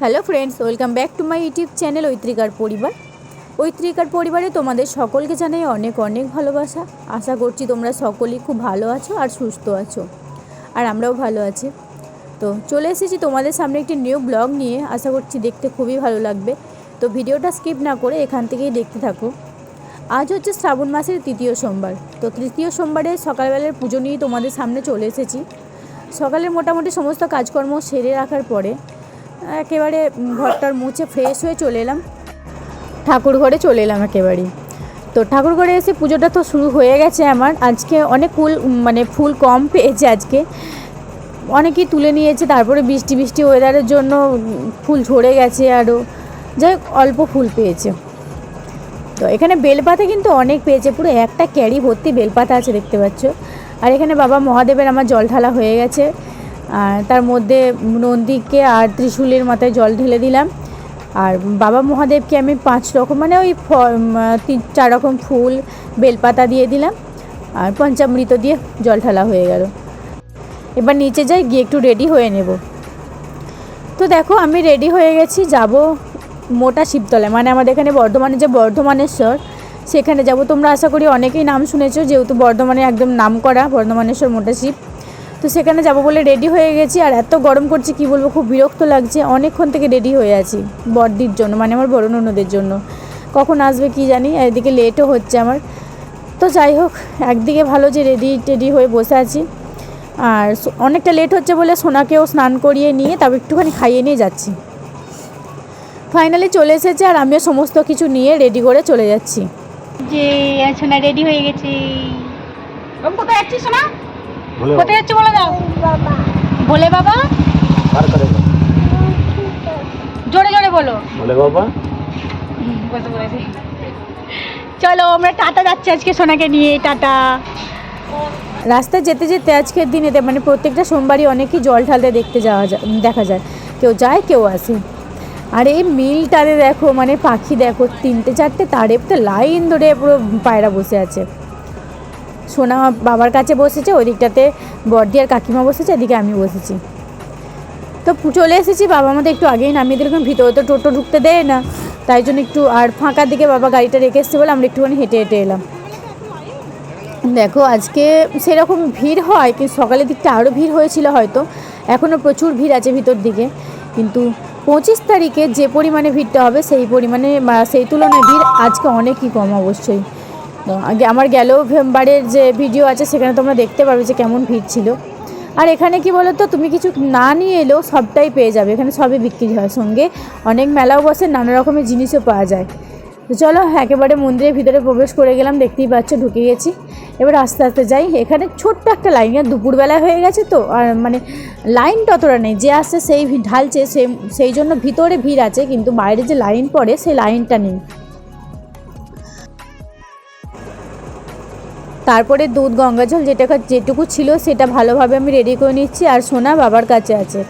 Hello friends, welcome back to my YouTube channel ঐত্রিকার পরিবার। ঐত্রিকার পরিবারে তোমাদের সকলকে জানাই অনেক অনেক ভালোবাসা। আশা করছি তোমরা সকলেই খুব ভালো আছো আর সুস্থ আছো, আর আমরাও ভালো আছি। তো চলে এসেছি তোমাদের সামনে একটি নিউ ব্লগ নিয়ে। আশা করছি দেখতে খুবই ভালো লাগবে। তো ভিডিওটা স্কিপ না করে এখান থেকেই দেখতে থাকো। আজ হচ্ছে শ্রাবণ মাসের তৃতীয় সোমবার। তো তৃতীয় সোমবারে সকালবেলার পুজো নিয়ে তোমাদের সামনে চলে এসেছি। সকালে মোটামুটি সমস্ত কাজকর্ম সেরে রাখার পরে একেবারে ঘরটার মুছে ফ্রেশ হয়ে চলে এলাম। ঠাকুর ঘরে চলে এলাম একেবারেই তো ঠাকুর ঘরে এসে পুজোটা তো শুরু হয়ে গেছে আমার। আজকে অনেক ফুল মানে ফুল কম পেয়েছে আজকে। অনেকেই তুলে নিয়েছে, তারপরে বৃষ্টি বৃষ্টি ওয়েদারের জন্য ফুল ঝরে গেছে আরও যাই অল্প ফুল পেয়েছে। তো এখানে বেলপাতা কিন্তু অনেক পেয়েছে। পুরো একটা ক্যারি ভর্তি বেলপাতা আছে, দেখতে পাচ্ছ। আর এখানে বাবা মহাদেবের আমার জল ঢালা হয়ে গেছে। আর তার মধ্যে নন্দীকে আর ত্রিশূলের মাথায় জল ঢেলে দিলাম। আর বাবা মহাদেবকে আমি পাঁচ রকম মানে ওই তিন চার রকম ফুল, বেলপাতা দিয়ে দিলাম। আর পঞ্চামৃত দিয়ে জল ঢালা হয়ে গেল। এবার নিচে যাই, গিয়ে একটু রেডি হয়ে নেব। তো দেখো, আমি রেডি হয়ে গেছি, যাব মোটা শিবতলায়। মানে আমাদের এখানে বর্ধমানে যে বর্ধমানেশ্বর, সেখানে যাব। তোমরা আশা করি অনেকেই নাম শুনেছো, যেহেতু বর্ধমানে একদম নাম করা বর্ধমানেশ্বর মোটা শিব। তো সেখানে যাব বলে রেডি হয়ে গেছি আর এত গরম করছে কি বলব খুব বিরক্ত লাগছে। অনেকক্ষণ থেকে রেডি হয়ে আছি বড়দির জন্য মানে আমার বড় ননদের জন্য। কখন আসবে কি জানি এদিকে লেটও হচ্ছে আমার। তো যাই হোক একদিকে ভালো যে রেডি টেডি হয়ে বসে আছি। আর অনেকটা লেট হচ্ছে বলে সোনাকেও স্নান করিয়ে নিয়ে তারপর একটুখানি খাইয়ে নিয়ে যাচ্ছি। ফাইনালি চলে এসেছে আর আমিও সমস্ত কিছু নিয়ে রেডি করে চলে যাচ্ছি। যে সোনা রেডি হয়ে গেছে। কোথায় যাচ্ছিস সোনা? কোথায় যাচ্ছ বলে দাও। বলে বাবা? জোরে জোরে বলো। বলে বাবা। বলতে বলেছি চলো আমরা টাটা যাচ্ছি আজকে সোনাকে নিয়ে টাটা। রাস্তায় যেতে যেতে আজকের দিনেতে মানে প্রত্যেকটা সোমবারই অনেকেই জল ঢালতে দেখতে যাওয়া যায় দেখা যায়। কেউ যায় কেউ আসে। আর এই মিলটারে দেখো মানে পাখি দেখো তিনটে চারটে তারে তো লাইন ধরে পুরো পায়রা বসে আছে। সোনা বাবার কাছে বসেছে ওই দিকটাতে বর্দি আর কাকিমা বসেছে, এদিকে আমি বসেছি। তো চলে এসেছি, বাবা আমাদের একটু আগেই নামিয়ে দিল, কারণ ভিতরে তো টোটো ঢুকতে দেয় না। তাই জন্য একটু আর ফাঁকার দিকে বাবা গাড়িটা রেখে এসছে বলে আমরা একটুখানি হেঁটে হেঁটে এলাম। দেখো, আজকে সেরকম ভিড় হয়, কিন্তু সকালের দিকটা আরও ভিড় হয়েছিল হয়তো। এখনও প্রচুর ভিড় আছে ভিতর দিকে। কিন্তু পঁচিশ তারিখে যে পরিমাণে ভিড়টা হবে, সেই পরিমাণে সেই তুলনায় ভিড় আজকে অনেকই কম অবশ্যই। আগে আমার গেলেও ভেম্বারের যে ভিডিও আছে, সেখানে তোমরা দেখতে পারবে যে কেমন ভিড় ছিল। আর এখানে কি বলো তো তুমি কিছু না নিয়ে এলেও সবটাই পেয়ে যাবে। এখানে সবই বিক্রি হয় সঙ্গে। অনেক মেলাও বসে, নানা রকমের জিনিসও পাওয়া যায়। তো চলো, একেবারে মন্দিরের ভিতরে প্রবেশ করে গেলাম, দেখতেই পাচ্ছ, ঢুকে গেছি। এবার আস্তে আস্তে যাই। এখানে ছোট্ট একটা লাইন আর দুপুরবেলা হয়ে গেছে তো। আর মানে লাইন ততটা নেই, যে আসছে সেই ঢালছে সে সেই জন্য ভিতরে ভিড় আছে, কিন্তু বাইরে যে লাইন পড়ে, সেই লাইনটা নেই। তারপরে দুধ, গঙ্গা জল যেটা যেটুকু ছিল সেটা ভালোভাবে আমি রেডি করে নিচ্ছি আর সোনা বাবার কাছে আছে।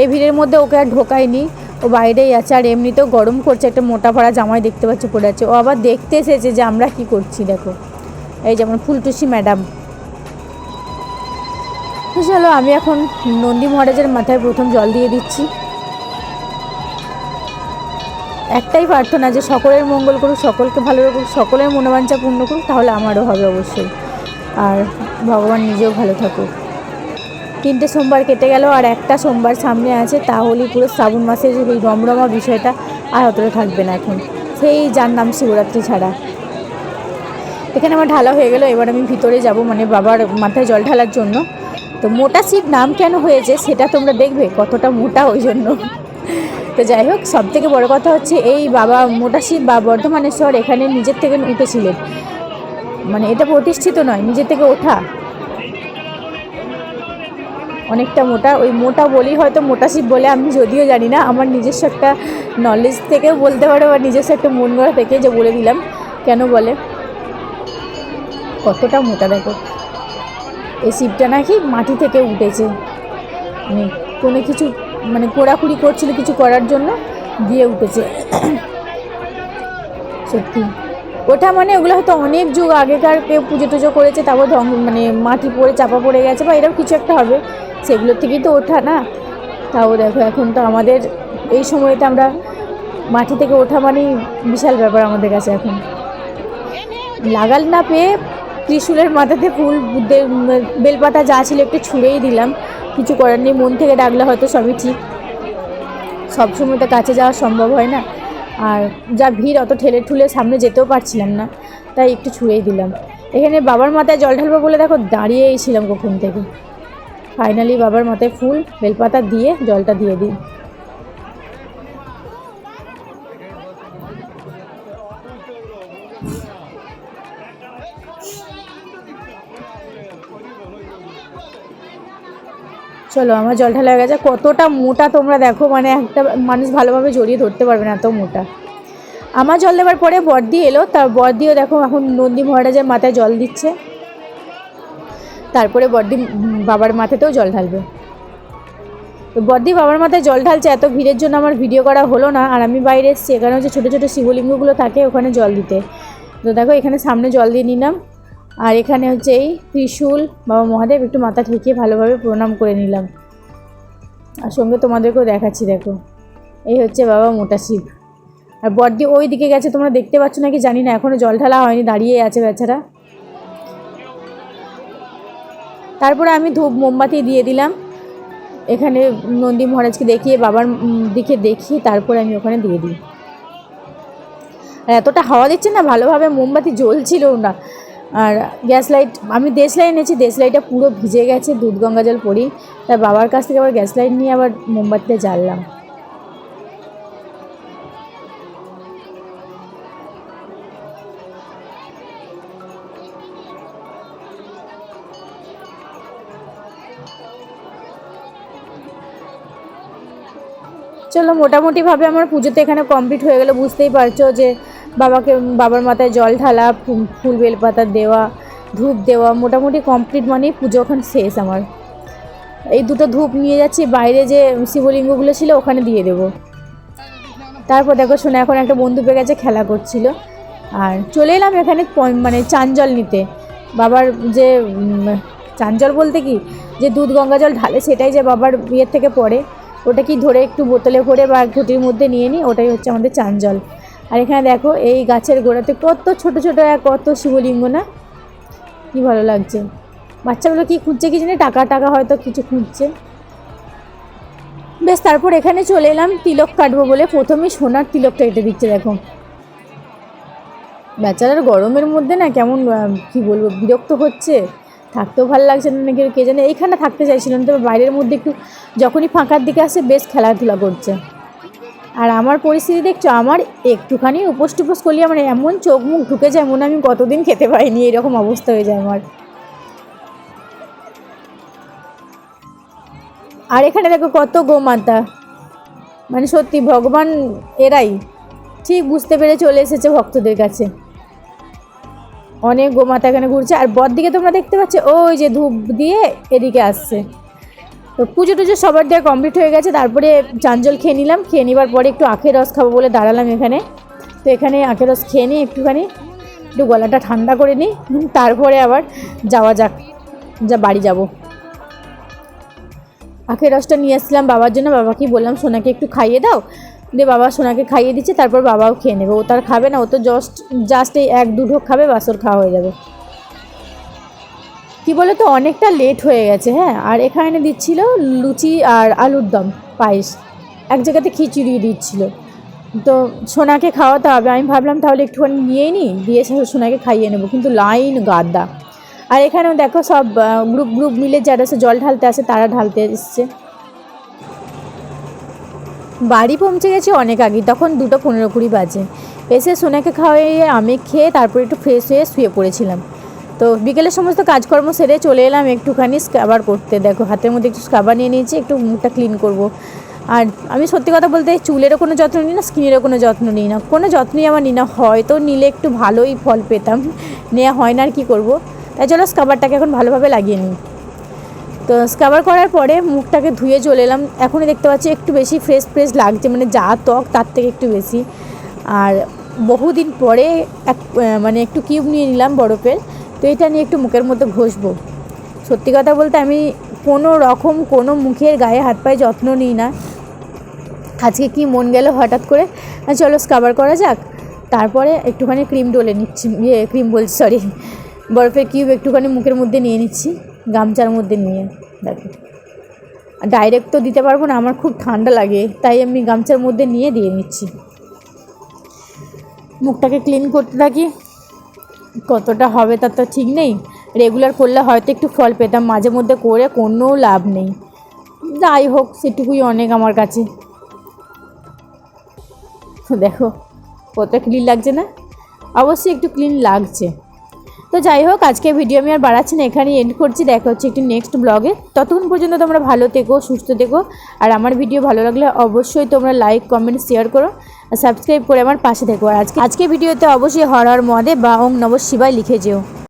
এই ভিড়ের মধ্যে ওকে আর ঢোকায়নি ও বাইরেই আছে আর এমনিতেও গরম করছে, একটা মোটা ফাড়া জামাই দেখতে পাচ্ছ পড়ে আছে। ও আবার দেখতে এসেছে যে আমরা কি করছি, দেখো। এই যেমন ফুলটুসি ম্যাডাম। তো চলো, আমি এখন নন্দী মহারাজের মাথায় প্রথম জল দিয়ে দিচ্ছি। একটাই প্রার্থনা যে সকলের মঙ্গল করুক, সকলকে ভালো রাখুক সকলের মনোবাঞ্ছা পূর্ণ করুক, তাহলে আমারও হবে অবশ্যই। আর ভগবান নিজেও ভালো থাকুক। তিনটে সোমবার কেটে গেল আর একটা সোমবার সামনে আছে, তাহলেই পুরো শ্রাবণ মাসের যে ওই রমরমা বিষয়টা আর অতটা থাকবে না এখন। সেই যার নাম শিবরাত্রি ছাড়া। এখানে আমার ঢালা হয়ে গেল, এবার আমি ভিতরে যাব মানে বাবার মাথায় জল ঢালার জন্য। তো মোটা শিব নাম কেন হয়েছে সেটা তোমরা দেখবে, কতটা মোটা ওই জন্য। তো যাই হোক সব থেকে বড় কথা হচ্ছে এই বাবা মোটা শিব বা বর্ধমানেশ্বর এখানে নিজের থেকে উঠেছিলেন। মানে এটা প্রতিষ্ঠিত নয়, নিজে থেকে ওঠা। অনেকটা মোটা, ওই মোটা বলি হয়তো মোটা শিব বলে, আমি যদিও জানি না, আমার নিজস্ব একটা নলেজ থেকে বলতে পারো বা নিজস্ব একটা মন গড়া থেকে যে বলে দিলাম, কেন বলে? কতটা মোটা দেখো। এই শিবটা নাকি মাটি থেকে উঠেছে। মানে কোনো কিছু মানে কোড়াকুড়ি করছিল কিছু করার জন্য, দিয়ে উঠেছে। সত্যি। ওঠা মানে ওগুলো হয়তো অনেক যুগ আগেকার কেউ পুজো টুজো করেছে, তারপর ধ্বং মানে মাটি পড়ে, চাপা পড়ে গেছে বা এরকম কিছু একটা হবে। সেগুলোর থেকেই তো ওঠা না। তাও দেখো, এখন তো আমাদের এই সময়তে আমরা মাটি থেকে ওঠা মানেই বিশাল ব্যাপার আমাদের কাছে এখন। লাগাল না পেয়ে ত্রিশূলের মাথাতে ফুল বেলপাতা যা ছিল একটু ছুঁড়েই দিলাম। কিছু করার নেই, মন থেকে ডাকলে হয়তো সবই ঠিক। সবসময় তো কাছে যাওয়া সম্ভব হয় না। আর যা ভিড়, অত ঠেলে ঠুলে সামনে যেতেও পারছিলাম না, তাই একটু ছুঁড়েই দিলাম। এখানে বাবার মাথায় জল ঢালবো বলে দেখো দাঁড়িয়েই ছিলাম কখন থেকে। ফাইনালি বাবার মাথায় ফুল, বেলপাতা দিয়ে জলটা দিয়ে দিই। চলো, আমার জল ঢালা হয়ে গেছে। কতটা মোটা তোমরা দেখো মানে একটা মানুষ ভালোভাবে জড়িয়ে ধরতে পারবে না এত মোটা। আমার জল দেওয়ার পরে বর্দি এলো তার বর্দিও দেখো এখন নন্দী মহারাজের মাথায় জল দিচ্ছে। তারপরে বর্দি বাবার মাথাতেও জল ঢালবে। তো বর্দি বাবার মাথায় জল ঢালছে, এত ভিড়ের জন্য আমার ভিডিও করা হলো না। আর আমি বাইরে এসেছি এখানে হচ্ছে ছোটো ছোটো শিবলিঙ্গগুলো থাকে, ওখানে জল দিতে। তো দেখো, এখানে সামনে জল দিয়ে নিলাম। আর এখানে হচ্ছে এই ত্রিশূল বাবা মহাদেব একটু মাথা ঠেকিয়ে ভালোভাবে প্রণাম করে নিলাম। আর সঙ্গে তোমাদেরকেও দেখাচ্ছি, দেখো। এই হচ্ছে বাবা মোটা শিব আর বর্দি ওই দিকে গেছে, তোমরা দেখতে পাচ্ছ নাকি জানি না এখনও জল ঢালা হয়নি, দাঁড়িয়ে আছে বেচারা। তারপরে আমি ধূপ মোমবাতি দিয়ে দিলাম। এখানে নন্দী মহারাজকে দেখিয়ে, বাবার দিকে দেখিয়ে তারপরে আমি ওখানে দিয়ে দিই। আর এতটা হাওয়া দিচ্ছে না, ভালোভাবে মোমবাতি জ্বলছিলও না। আর গ্যাস লাইট, আমি দেশ লাইট এনেছি, দেশ লাইটটা পুরো ভিজে গেছে দুধ গঙ্গা জল পড়ি তাই বাবার কাছ থেকে আবার গ্যাস লাইট নিয়ে আবার মোমবাতিটা জ্বাললাম। চলো, মোটামুটিভাবে আমার পুজোতে এখানে কমপ্লিট হয়ে গেলো, বুঝতেই পারছ যে বাবাকে, বাবার মাথায় জল ঢালা, ফুল বেলপাতা দেওয়া, ধূপ দেওয়া, মোটামুটি কমপ্লিট মানেই পুজো এখন শেষ আমার। এই দুটো ধূপ নিয়ে যাচ্ছি, বাইরে যে শিবলিঙ্গগুলো ছিল ওখানে দিয়ে দেবো। তারপর দেখো শোনা এখন একটা বন্ধু পেয়ে গেছে, খেলা করছিল। আর চলে এলাম এখানে মানে চাঞ্জল নিতে। বাবার যে চাঞ্জল বলতে কি? যে দুধ গঙ্গা জল ঢালে সেটাই যে বাবার বিয়ের থেকে পড়ে। ওটা কি ধরে একটু বোতলে করে বা ঘটির মধ্যে নিয়ে নিই ওটাই হচ্ছে আমাদের চাঞ্জল আর এখানে দেখো, এই গাছের গোড়াতে কত ছোট ছোট কত শিবলিঙ্গ না? কি ভালো লাগছে। বাচ্চাগুলো কি খুঁজছে কি জানি, টাকা টাকা হয়তো কিছু খুঁজছে। বেশ, তারপর এখানে চলে এলাম, তিলক কাটবো বলে। প্রথমেই সোনার তিলকটা কেটে দিচ্ছে, দেখো। বেচারার গরমের মধ্যে না কেমন কি বলব, বিরক্ত হচ্ছে। থাকতেও ভালো লাগছে না নাকি, কে জানে, এইখানে থাকতে চাইছিলাম, তবে বাইরের মধ্যে একটু যখনই ফাঁকার দিকে আসে, বেশ খেলাধুলা করছে। আর আমার পরিস্থিতি দেখছ, আমার একটুখানি উপোস টুপোস করলে আমার এমন চোখ মুখ ঢুকে যায়, মনে আমি কতদিন খেতে পাইনি এরকম অবস্থা হয়ে যায় আমার। আর এখানে দেখো কত গোমাতা। মানে সত্যি ভগবান এরাই। ঠিক বুঝতে পেরে চলে এসেছে ভক্তদের কাছে। অনেক গোমাতা এখানে ঘুরছে, আর বর দিকে তোমরা দেখতে পাচ্ছ, ওই যে ধূপ দিয়ে এদিকে আসছে। তো পুজো টুজো সবার দেওয়া কমপ্লিট হয়ে গেছে, তারপরে চাঞ্জল খেয়ে নিলাম, খেয়ে নেবার পরে একটু আখের রস খাব বলে দাঁড়ালাম এখানে। তো এখানে আখের রস খেয়ে নিই একটুখানি একটু গলাটা ঠান্ডা করে নিই, তারপরে আবার যাওয়া যাক, যা বাড়ি যাব। আখের রসটা নিয়ে আসলাম বাবার জন্য বাবাকে বললাম, সোনাকে একটু খাইয়ে দাও। দিয়ে বাবা সোনাকে খাইয়ে দিচ্ছে, তারপর বাবাও খেয়ে নেবে। ও তার খাবে না, ও তো জাস্ট জাস্ট এই এক দুটো খাবে, বাসর খাওয়া হয়ে যাবে। কি বলে তো অনেকটা লেট হয়ে গেছে হ্যাঁ? আর এখানে দিচ্ছিল লুচি আর আলুর দম, পায়েস। এক জায়গাতে খিচুড়ি দিচ্ছিল। তো সোনাকে খাওয়াতে হবে। আমি ভাবলাম তাহলে একটুখানি নিয়েই নিই দিয়ে সোনাকে খাইয়ে নেব। কিন্তু লাইন গাদা। আর এখানেও দেখো সব গ্রুপ গ্রুপ মিলে যারা সে জল ঢালতে আসে, তারা ঢালতে এসছে। বাড়ি পৌঁছে গেছি অনেক আগে তখন দুটো পনেরো কুড়ি বাজে। এসে সোনাকে খাওয়াইয়ে আমি খেয়ে তারপরে একটু ফ্রেশ হয়ে শুয়ে পড়েছিলাম। তো বিকেলের সমস্ত কাজকর্ম সেরে চলে এলাম একটুখানি স্ক্রাবার করতে। দেখো, হাতের মধ্যে একটু স্ক্রাবার নিয়ে নিয়েছি, একটু মুখটা ক্লিন করব। আর আমি সত্যি কথা বলতে চুলেরও কোনো যত্ন নিই না, স্কিনেরও কোনো যত্ন নিই না। কোনো যত্নই আমার নিই না, হয়তো নিলে একটু ভালোই ফল পেতাম। নেওয়া হয় না আর কী করব। তাই চলো স্কাবারটাকে এখন ভালোভাবে লাগিয়ে নিই। তো স্কাবার করার পরে মুখটাকে ধুয়ে চলে এলাম। এখনই দেখতে পাচ্ছি একটু বেশি ফ্রেশ ফ্রেশ লাগছে মানে যা ত্বক তার থেকে একটু বেশি। আর বহুদিন পরে এক মানে একটু কিউব নিয়ে নিলাম বরফের। তো এটা নিয়ে একটু মুখের মধ্যে ঘষবো। সত্যি কথা বলতে আমি কোনো রকম কোনো মুখের গায়ে হাত পায়ে যত্ন নিই না। আজকে কি মন গেল হঠাৎ করে? চলো স্কাবার করা যাক। তারপরে একটুখানি ক্রিম ডলে নিচ্ছি ইয়ে ক্রিম বলছি সরি বরফের কিউব একটুখানি মুখের মধ্যে নিয়ে নিচ্ছি, গামছার মধ্যে নিয়ে। দেখো। ডাইরেক্ট তো দিতে পারব না, আমার খুব ঠান্ডা লাগে, তাই আমি গামছার মধ্যে নিয়ে দিয়ে নিচ্ছি। মুখটাকে ক্লিন করতে থাকি। কতটা হবে তার তো ঠিক নেই। রেগুলার করলে হয়তো একটু ফল পেতাম, মাঝে মধ্যে করে কোনো লাভ নেই। যাই হোক, সেটুকুই অনেক আমার কাছে। দেখো, কত ক্লিন লাগছে না? অবশ্যই একটু ক্লিন লাগছে। তো যাই হোক আজকে ভিডিও আমি আর বাড়াচ্ছি না, এখানেই এন্ড করছি। দেখা হচ্ছে একটি নেক্সট ব্লগে ততক্ষণ পর্যন্ত তোমরা ভালো থেকো, সুস্থ থেকো। আর আমার ভিডিও ভালো লাগলে অবশ্যই তোমরা লাইক কমেন্ট শেয়ার করো। আর সাবস্ক্রাইব করে আমার পাশে থেকো। আর আজকে আজকে ভিডিওতে অবশ্যই হর হর মদে বা ওং নব শিবায় লিখে যেও।